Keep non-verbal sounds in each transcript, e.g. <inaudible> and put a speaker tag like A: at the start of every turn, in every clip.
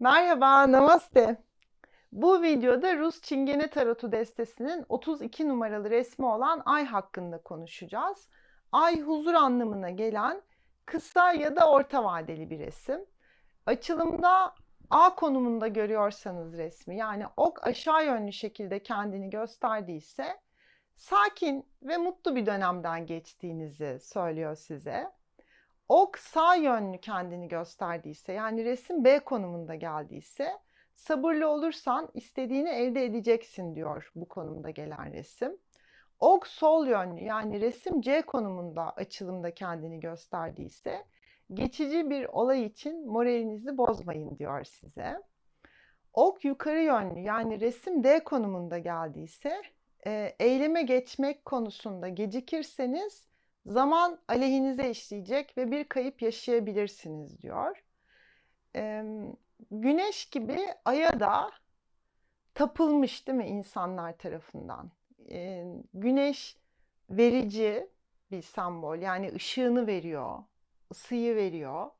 A: Merhaba, namaste. Bu videoda Rus Çingene Tarotu destesinin 32 numaralı resmi olan Ay hakkında konuşacağız. Ay huzur anlamına gelen kısa ya da orta vadeli bir resim. Açılımda A konumunda görüyorsanız resmi yani ok aşağı yönlü şekilde kendini gösterdiyse sakin ve mutlu bir dönemden geçtiğinizi söylüyor size ok sağ yönlü kendini gösterdiyse yani resim B konumunda geldiyse sabırlı olursan istediğini elde edeceksin diyor bu konumda gelen resim. Ok sol yönlü yani resim C konumunda açılımda kendini gösterdiyse geçici bir olay için moralinizi bozmayın diyor size. Ok yukarı yönlü yani resim D konumunda geldiyse eyleme geçmek konusunda gecikirseniz zaman aleyhinize işleyecek ve bir kayıp yaşayabilirsiniz diyor. Ee, güneş gibi aya da tapılmış değil mi insanlar tarafından? Ee, güneş verici bir sembol yani ışığını veriyor, ısıyı veriyor.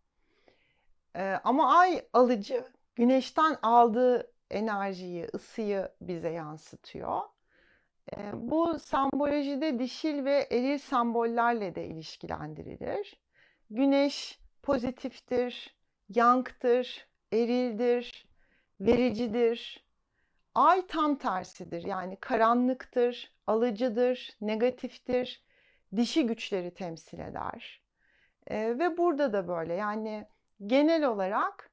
A: Ee, ama ay alıcı, güneşten aldığı enerjiyi, ısıyı bize yansıtıyor. Bu sembolojide dişil ve eril sembollerle de ilişkilendirilir. Güneş pozitiftir, yanktır, erildir, vericidir. Ay tam tersidir. Yani karanlıktır, alıcıdır, negatiftir, dişi güçleri temsil eder. ve burada da böyle yani genel olarak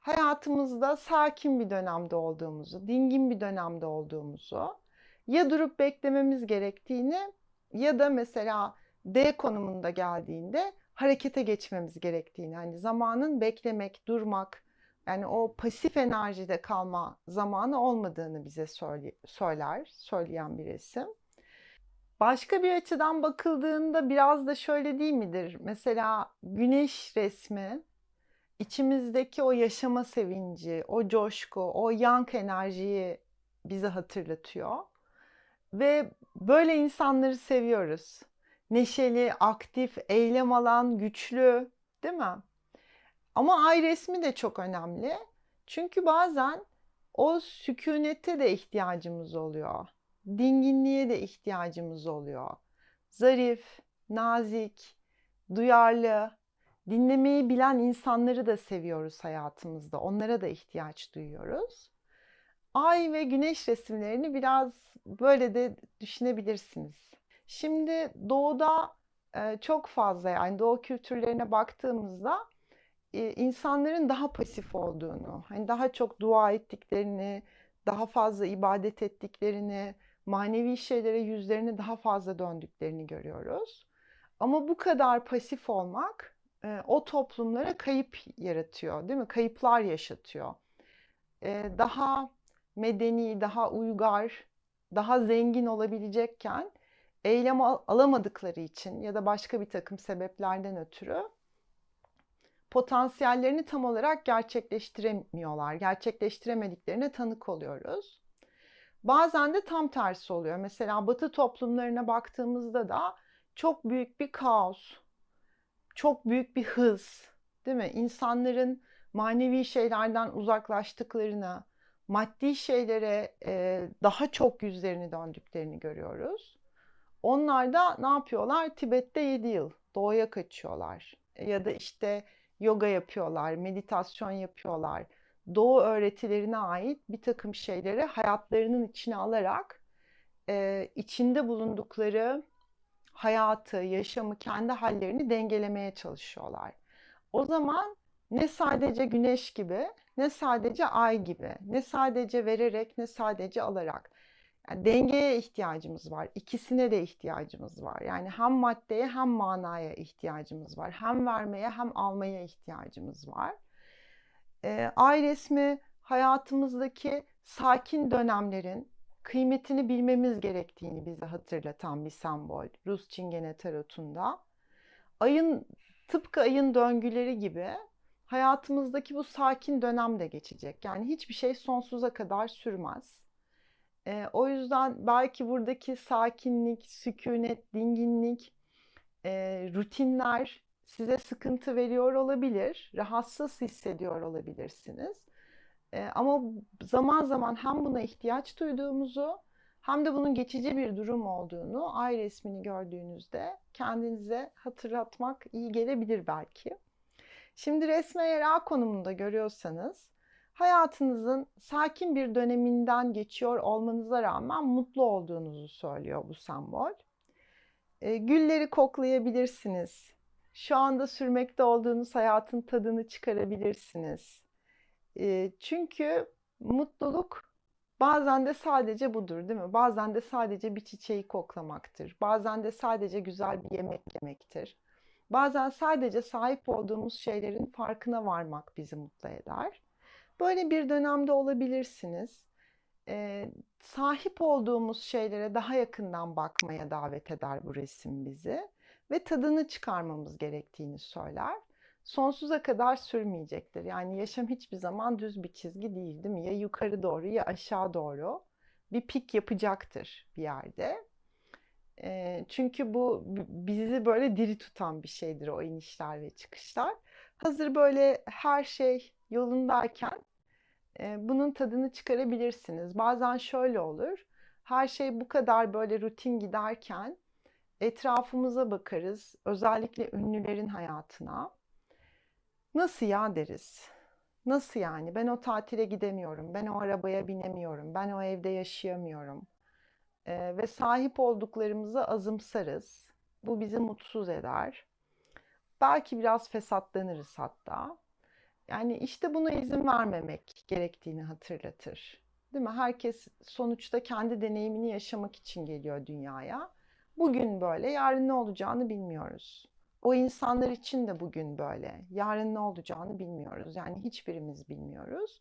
A: hayatımızda sakin bir dönemde olduğumuzu, dingin bir dönemde olduğumuzu, ya durup beklememiz gerektiğini ya da mesela D konumunda geldiğinde harekete geçmemiz gerektiğini hani zamanın beklemek, durmak yani o pasif enerjide kalma zamanı olmadığını bize söyler, söyleyen bir resim. Başka bir açıdan bakıldığında biraz da şöyle değil midir? Mesela güneş resmi içimizdeki o yaşama sevinci, o coşku, o yank enerjiyi bize hatırlatıyor. Ve böyle insanları seviyoruz. Neşeli, aktif, eylem alan, güçlü, değil mi? Ama ay resmi de çok önemli. Çünkü bazen o sükunete de ihtiyacımız oluyor. Dinginliğe de ihtiyacımız oluyor. Zarif, nazik, duyarlı, dinlemeyi bilen insanları da seviyoruz hayatımızda. Onlara da ihtiyaç duyuyoruz. Ay ve güneş resimlerini biraz böyle de düşünebilirsiniz. Şimdi doğuda çok fazla yani doğu kültürlerine baktığımızda insanların daha pasif olduğunu, hani daha çok dua ettiklerini, daha fazla ibadet ettiklerini, manevi şeylere yüzlerini daha fazla döndüklerini görüyoruz. Ama bu kadar pasif olmak o toplumlara kayıp yaratıyor, değil mi? Kayıplar yaşatıyor. Daha medeni, daha uygar, daha zengin olabilecekken eylem alamadıkları için ya da başka bir takım sebeplerden ötürü potansiyellerini tam olarak gerçekleştiremiyorlar. Gerçekleştiremediklerine tanık oluyoruz. Bazen de tam tersi oluyor. Mesela Batı toplumlarına baktığımızda da çok büyük bir kaos, çok büyük bir hız, değil mi? İnsanların manevi şeylerden uzaklaştıklarını, maddi şeylere e, daha çok yüzlerini döndüklerini görüyoruz. Onlar da ne yapıyorlar? Tibet'te 7 yıl doğuya kaçıyorlar. Ya da işte yoga yapıyorlar, meditasyon yapıyorlar. Doğu öğretilerine ait bir takım şeyleri hayatlarının içine alarak e, içinde bulundukları hayatı, yaşamı, kendi hallerini dengelemeye çalışıyorlar. O zaman ne sadece güneş gibi ne sadece ay gibi, ne sadece vererek ne sadece alarak. Yani dengeye ihtiyacımız var. İkisine de ihtiyacımız var. Yani hem maddeye hem manaya ihtiyacımız var. Hem vermeye hem almaya ihtiyacımız var. Ee, ay resmi hayatımızdaki sakin dönemlerin kıymetini bilmemiz gerektiğini bize hatırlatan bir sembol. Rus Çingene Tarotu'nda. Ayın tıpkı ayın döngüleri gibi hayatımızdaki bu sakin dönem de geçecek. Yani hiçbir şey sonsuza kadar sürmez. E, o yüzden belki buradaki sakinlik, sükunet, dinginlik, e, rutinler size sıkıntı veriyor olabilir, rahatsız hissediyor olabilirsiniz. E, ama zaman zaman hem buna ihtiyaç duyduğumuzu hem de bunun geçici bir durum olduğunu ay resmini gördüğünüzde kendinize hatırlatmak iyi gelebilir belki. Şimdi resme eğer A konumunda görüyorsanız hayatınızın sakin bir döneminden geçiyor olmanıza rağmen mutlu olduğunuzu söylüyor bu sembol. E, gülleri koklayabilirsiniz. Şu anda sürmekte olduğunuz hayatın tadını çıkarabilirsiniz. E, çünkü mutluluk bazen de sadece budur değil mi? Bazen de sadece bir çiçeği koklamaktır. Bazen de sadece güzel bir yemek yemektir. Bazen sadece sahip olduğumuz şeylerin farkına varmak bizi mutlu eder. Böyle bir dönemde olabilirsiniz. Ee, sahip olduğumuz şeylere daha yakından bakmaya davet eder bu resim bizi ve tadını çıkarmamız gerektiğini söyler. Sonsuza kadar sürmeyecektir. Yani yaşam hiçbir zaman düz bir çizgi değil, değil mi? Ya yukarı doğru ya aşağı doğru bir pik yapacaktır bir yerde. E, çünkü bu bizi böyle diri tutan bir şeydir o inişler ve çıkışlar. Hazır böyle her şey yolundayken e, bunun tadını çıkarabilirsiniz. Bazen şöyle olur. Her şey bu kadar böyle rutin giderken etrafımıza bakarız. Özellikle ünlülerin hayatına. Nasıl ya deriz. Nasıl yani? Ben o tatile gidemiyorum. Ben o arabaya binemiyorum. Ben o evde yaşayamıyorum. Ee, ve sahip olduklarımızı azımsarız. Bu bizi mutsuz eder. Belki biraz fesatlanırız hatta. Yani işte buna izin vermemek gerektiğini hatırlatır. Değil mi? Herkes sonuçta kendi deneyimini yaşamak için geliyor dünyaya. Bugün böyle, yarın ne olacağını bilmiyoruz. O insanlar için de bugün böyle. Yarın ne olacağını bilmiyoruz. Yani hiçbirimiz bilmiyoruz.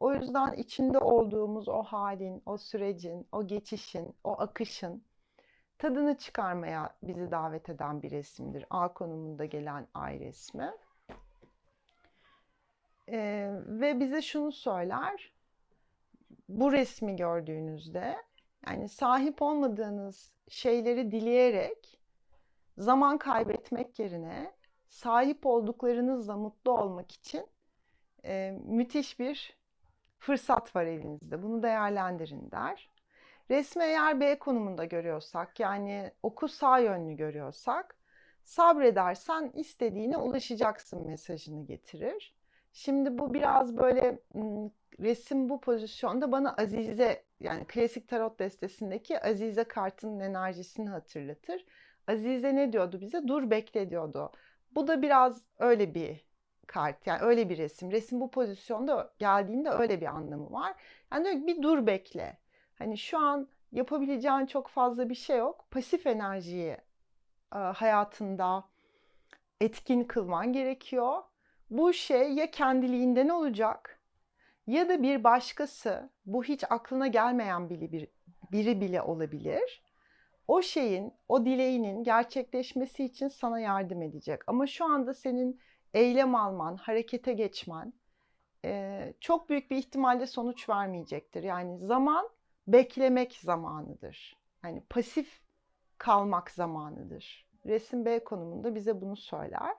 A: O yüzden içinde olduğumuz o halin, o sürecin, o geçişin, o akışın tadını çıkarmaya bizi davet eden bir resimdir. A konumunda gelen ay resmi. Ee, ve bize şunu söyler. Bu resmi gördüğünüzde yani sahip olmadığınız şeyleri dileyerek zaman kaybetmek yerine sahip olduklarınızla mutlu olmak için e, müthiş bir fırsat var elinizde. Bunu değerlendirin der. Resmi eğer B konumunda görüyorsak yani oku sağ yönlü görüyorsak sabredersen istediğine ulaşacaksın mesajını getirir. Şimdi bu biraz böyle resim bu pozisyonda bana Azize yani klasik tarot destesindeki Azize kartının enerjisini hatırlatır. Azize ne diyordu bize? Dur bekle diyordu. Bu da biraz öyle bir kart yani öyle bir resim. Resim bu pozisyonda geldiğinde öyle bir anlamı var. Yani diyor ki bir dur bekle. Hani şu an yapabileceğin çok fazla bir şey yok. Pasif enerjiyi e, hayatında etkin kılman gerekiyor. Bu şey ya kendiliğinden olacak ya da bir başkası bu hiç aklına gelmeyen biri, bir, biri bile olabilir. O şeyin, o dileğinin gerçekleşmesi için sana yardım edecek. Ama şu anda senin eylem alman, harekete geçmen e, çok büyük bir ihtimalle sonuç vermeyecektir. Yani zaman beklemek zamanıdır. Yani pasif kalmak zamanıdır. Resim B konumunda bize bunu söyler.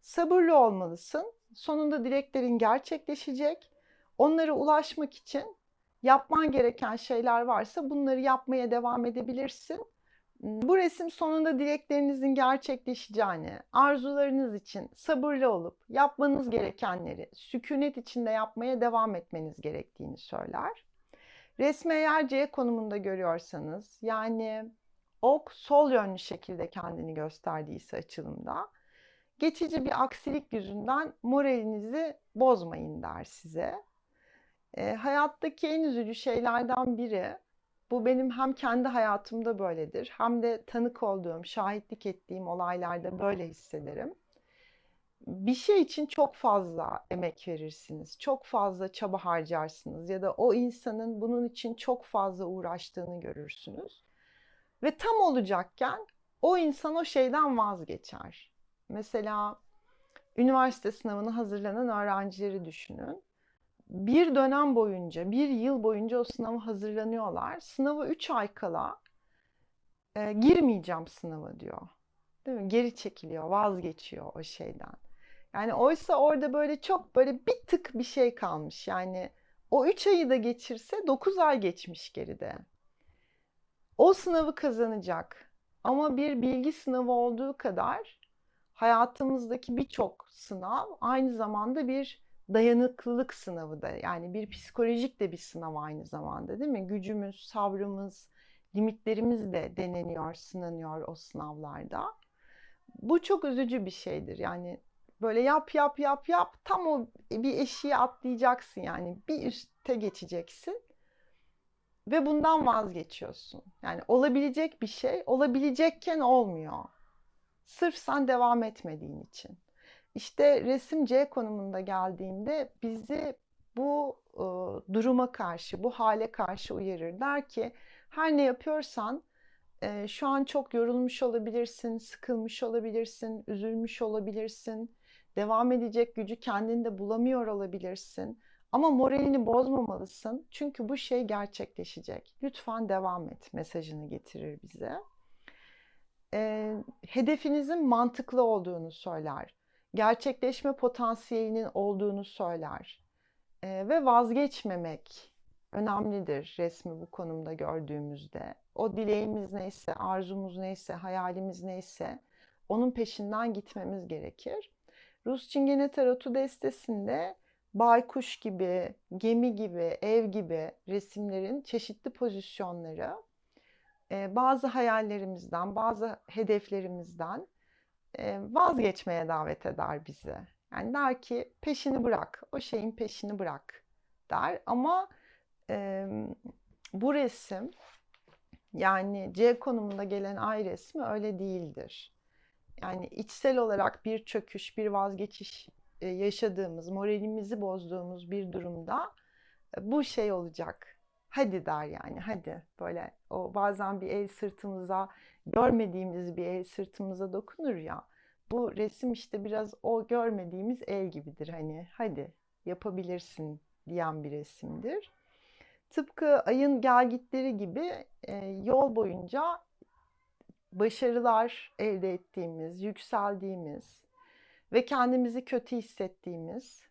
A: Sabırlı olmalısın. Sonunda dileklerin gerçekleşecek. Onlara ulaşmak için yapman gereken şeyler varsa bunları yapmaya devam edebilirsin. Bu resim sonunda dileklerinizin gerçekleşeceğini, arzularınız için sabırlı olup yapmanız gerekenleri sükunet içinde yapmaya devam etmeniz gerektiğini söyler. Resmi eğer C konumunda görüyorsanız yani ok sol yönlü şekilde kendini gösterdiyse açılımda geçici bir aksilik yüzünden moralinizi bozmayın der size. E, hayattaki en üzücü şeylerden biri bu benim hem kendi hayatımda böyledir hem de tanık olduğum, şahitlik ettiğim olaylarda böyle hissederim. Bir şey için çok fazla emek verirsiniz, çok fazla çaba harcarsınız ya da o insanın bunun için çok fazla uğraştığını görürsünüz. Ve tam olacakken o insan o şeyden vazgeçer. Mesela üniversite sınavına hazırlanan öğrencileri düşünün bir dönem boyunca, bir yıl boyunca o sınava hazırlanıyorlar. Sınava 3 ay kala e, girmeyeceğim sınava diyor. Değil mi? Geri çekiliyor, vazgeçiyor o şeyden. Yani oysa orada böyle çok böyle bir tık bir şey kalmış. Yani O 3 ayı da geçirse 9 ay geçmiş geride. O sınavı kazanacak. Ama bir bilgi sınavı olduğu kadar hayatımızdaki birçok sınav aynı zamanda bir dayanıklılık sınavı da yani bir psikolojik de bir sınav aynı zamanda değil mi? Gücümüz, sabrımız, limitlerimiz de deneniyor, sınanıyor o sınavlarda. Bu çok üzücü bir şeydir. Yani böyle yap yap yap yap tam o bir eşiğe atlayacaksın yani bir üste geçeceksin ve bundan vazgeçiyorsun. Yani olabilecek bir şey olabilecekken olmuyor. Sırf sen devam etmediğin için. İşte resim C konumunda geldiğinde bizi bu e, duruma karşı, bu hale karşı uyarır. Der ki her ne yapıyorsan e, şu an çok yorulmuş olabilirsin, sıkılmış olabilirsin, üzülmüş olabilirsin, devam edecek gücü kendinde bulamıyor olabilirsin. Ama moralini bozmamalısın çünkü bu şey gerçekleşecek. Lütfen devam et mesajını getirir bize. E, hedefinizin mantıklı olduğunu söyler. Gerçekleşme potansiyelinin olduğunu söyler. E, ve vazgeçmemek önemlidir resmi bu konumda gördüğümüzde. O dileğimiz neyse, arzumuz neyse, hayalimiz neyse onun peşinden gitmemiz gerekir. Rus Çingene Tarotu destesinde baykuş gibi, gemi gibi, ev gibi resimlerin çeşitli pozisyonları bazı hayallerimizden, bazı hedeflerimizden vazgeçmeye davet eder bizi. Yani der ki peşini bırak, o şeyin peşini bırak der. Ama e, bu resim yani C konumunda gelen ay resmi öyle değildir. Yani içsel olarak bir çöküş, bir vazgeçiş yaşadığımız, moralimizi bozduğumuz bir durumda bu şey olacak. Hadi der yani hadi böyle o bazen bir el sırtımıza görmediğimiz bir el sırtımıza dokunur ya. Bu resim işte biraz o görmediğimiz el gibidir hani hadi yapabilirsin diyen bir resimdir. Tıpkı ayın gelgitleri gibi e, yol boyunca başarılar elde ettiğimiz, yükseldiğimiz ve kendimizi kötü hissettiğimiz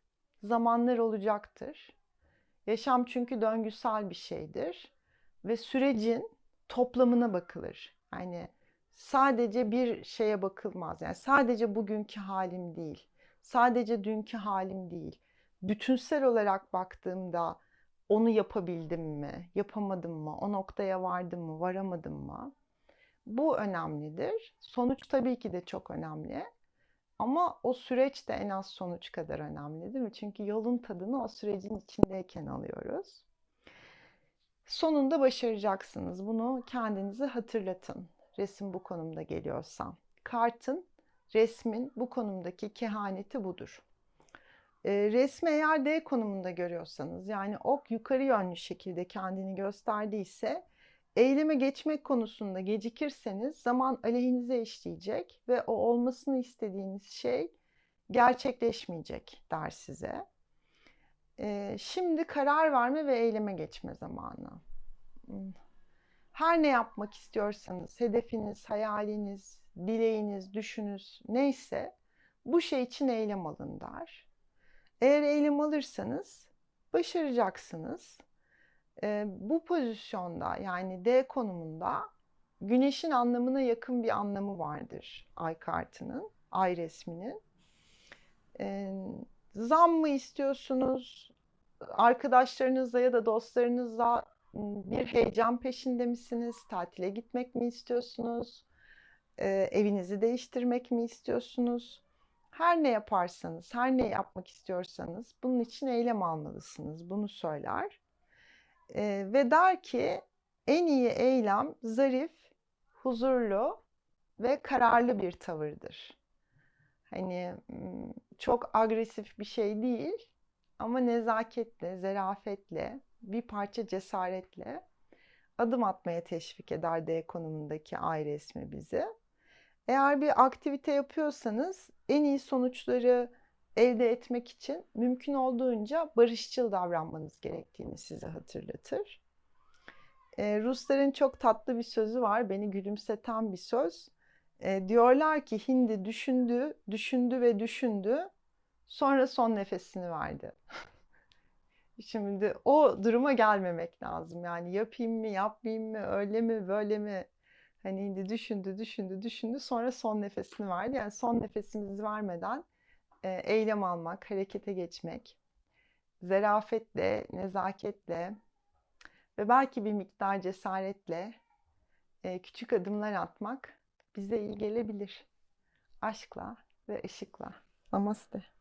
A: zamanlar olacaktır. Yaşam çünkü döngüsel bir şeydir ve sürecin toplamına bakılır. Yani sadece bir şeye bakılmaz. Yani sadece bugünkü halim değil. Sadece dünkü halim değil. Bütünsel olarak baktığımda onu yapabildim mi? Yapamadım mı? O noktaya vardım mı? Varamadım mı? Bu önemlidir. Sonuç tabii ki de çok önemli. Ama o süreç de en az sonuç kadar önemli değil mi? Çünkü yolun tadını o sürecin içindeyken alıyoruz. Sonunda başaracaksınız. Bunu kendinize hatırlatın. Resim bu konumda geliyorsa. Kartın, resmin bu konumdaki kehaneti budur. E, resmi eğer D konumunda görüyorsanız yani ok yukarı yönlü şekilde kendini gösterdiyse eyleme geçmek konusunda gecikirseniz zaman aleyhinize işleyecek ve o olmasını istediğiniz şey gerçekleşmeyecek der size. E, şimdi karar verme ve eyleme geçme zamanı. Hmm. Her ne yapmak istiyorsanız, hedefiniz, hayaliniz, dileğiniz, düşünüz neyse bu şey için eylem alın der. Eğer eylem alırsanız başaracaksınız. E, bu pozisyonda yani D konumunda güneşin anlamına yakın bir anlamı vardır ay kartının, ay resminin. E, zam mı istiyorsunuz? Arkadaşlarınızla ya da dostlarınızla bir heyecan peşinde misiniz? Tatile gitmek mi istiyorsunuz? E, evinizi değiştirmek mi istiyorsunuz? Her ne yaparsanız, her ne yapmak istiyorsanız bunun için eylem almalısınız. Bunu söyler. E, ve der ki en iyi eylem zarif, huzurlu ve kararlı bir tavırdır. Hani çok agresif bir şey değil ama nezaketle, zerafetle, bir parça cesaretle adım atmaya teşvik eder D konumundaki ay resmi bizi. Eğer bir aktivite yapıyorsanız en iyi sonuçları elde etmek için mümkün olduğunca barışçıl davranmanız gerektiğini size hatırlatır. Ee, Rusların çok tatlı bir sözü var, beni gülümseten bir söz. Ee, diyorlar ki Hindi düşündü, düşündü ve düşündü, sonra son nefesini verdi. <laughs> Şimdi o duruma gelmemek lazım. Yani yapayım mı, yapmayayım mı, öyle mi, böyle mi? Hani indi düşündü, düşündü, düşündü. Sonra son nefesini verdi. Yani son nefesimizi vermeden e, eylem almak, harekete geçmek, zarafetle, nezaketle ve belki bir miktar cesaretle e, küçük adımlar atmak bize iyi gelebilir. Aşkla ve ışıkla. Namaste.